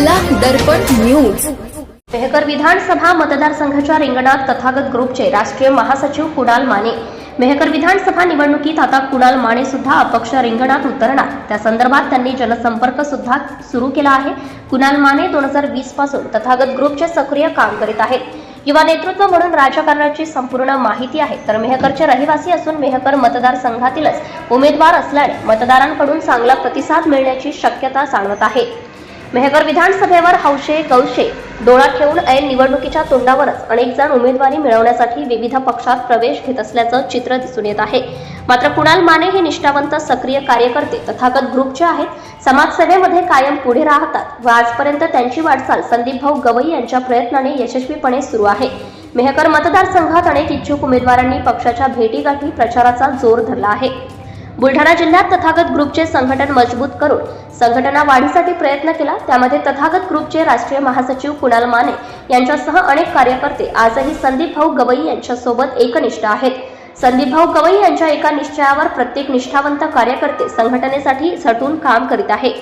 दर्पण news. Mehkar विधानसभा मतदारसंघाच्या रिंगणात तथागत ग्रुपचे राष्ट्रीय महासचिव कुणाल माने. मेहकर विधानसभा निवडणुकीत आता कुणाल माने सुद्धा अपक्ष रिंगणात उतरणार. त्या संदर्भात त्यांनी जनसंपर्क सुद्धा सुरू केला आहे. कुणाल माने दोन हजार वीसपासून तथागत ग्रुपचे सक्रिय काम करीत आहेत. युवा नेतृत्व म्हणून राजकारणाची संपूर्ण माहिती आहे. तर मेहकरचे रहिवासी असून मेहकर मतदारसंघातीलच उमेदवार असल्याने मतदारांकडून चांगला प्रतिसाद मिळण्याची शक्यता जाणवत आहे. मेहकर विधानसभेवर हौशे गौशे डोळा ठेवून ऐन निवडणुकीच्या तोंडावरच अनेक जण उमेदवारी मिळवण्यासाठी विविध पक्षात प्रवेश घेत असल्याचं चित्र दिसून येत आहे. मात्र कुणाल माने हे निष्ठावंत सक्रिय कार्यकर्ते तथागत ग्रुपचे आहेत. समाजसेवेमध्ये कायम पुढे राहतात व आजपर्यंत त्यांची वाटचाल संदीप भाऊ गवई यांच्या प्रयत्नाने यशस्वीपणे सुरू आहे. मेहकर मतदारसंघात अनेक इच्छुक उमेदवारांनी पक्षाच्या भेटीगाठी प्रचाराचा जोर धरला आहे. बुलढाणा जिल्ह्यात तथागत ग्रुपचे संघटन मजबूत करून संघटना वाढीसाठी प्रयत्न केला. त्यामध्ये तथागत ग्रुपचे राष्ट्रीय महासचिव कुणाल माने यांच्यासह अनेक कार्यकर्ते आजही संदीप भाऊ गवई यांच्यासोबत एकनिष्ठ आहेत. संदीप भाऊ गवई यांच्या एका निश्चयावर प्रत्येक निष्ठावंत कार्यकर्ते संघटनेसाठी झटून काम करीत आहे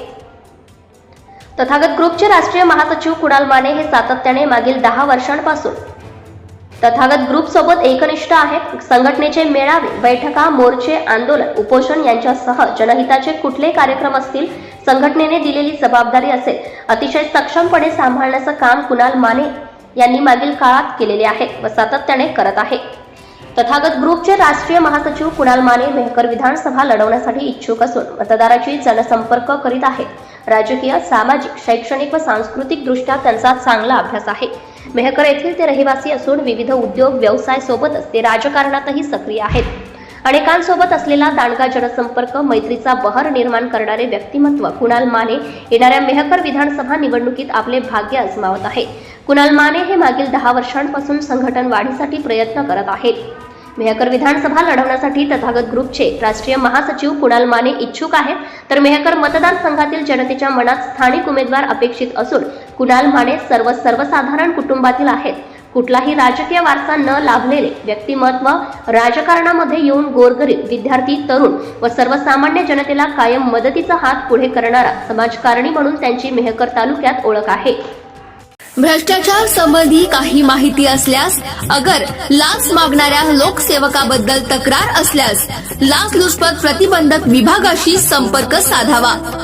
तथागत ग्रुपचे राष्ट्रीय महासचिव कुणाल माने हे सातत्याने मागील दहा वर्षांपासून तथागत ग्रुप सोबत एकनिष्ठ आहेत. संघटनेचे मेळावे बैठका मोर्चे आंदोलन उपोषण यांच्यासह जनहिताचे कुठले कार्यक्रम असतील? संघटनेने दिलेली जबाबदारी असेल. अतिशय सक्षमपणे सांभाळण्याचं काम कुणाल माने यांनी मागील काळात केलेले आहे व सातत्याने करत आहे. तथागत ग्रुपचे राष्ट्रीय महासचिव कुणाल माने मेहकर विधानसभा लढवण्यासाठी इच्छुक असून मतदाराची जनसंपर्क करीत आहेत. राजकीय सामाजिक शैक्षणिक व सांस्कृतिक दृष्ट्या त्यांचा चांगला अभ्यास आहे. मेहकर येथील ते रहिवासी असून विविध उद्योग व्यवसाय सोबतच ते राजकारणातही सक्रिय आहेत. अनेकांसोबत असलेला दांडगा जनसंपर्क मैत्रीचा बहर निर्माण करणारे व्यक्तिमत्व कुणाल माने येणाऱ्या मेहकर विधानसभा निवडणुकीत आपले भाग्य आजमावत आहे. कुणाल माने हे मागील दहा वर्षांपासून संघटन वाढीसाठी प्रयत्न करत आहेत. मेहकर विधानसभा लढवण्यासाठी तथागत ग्रुपचे राष्ट्रीय महासचिव कुणाल माने इच्छुक आहेत तर मेहकर मतदारसंघातील जनतेच्या मनात स्थानिक उमेदवार अपेक्षित असून कुणाल माने सर्व सर्वसाधारण कुटुंबातील आहेत. कुठलाही राजकीय वारसा न लाभलेले व्यक्तिमत्व राजकारणामध्ये येऊन गोरगरीब विद्यार्थी तरुण व सर्वसामान्य जनतेला कायम मदतीचा हात पुढे करणारा समाजकारणी म्हणून त्यांची मेहकर तालुक्यात ओळख आहे. भ्रष्टाचार संबंधी काही माहिती असल्यास अगर लाच मागणाऱ्या लोकसेवकाबद्दल तक्रार असल्यास लाचलुचपत प्रतिबंधक विभागाशी संपर्क साधावा.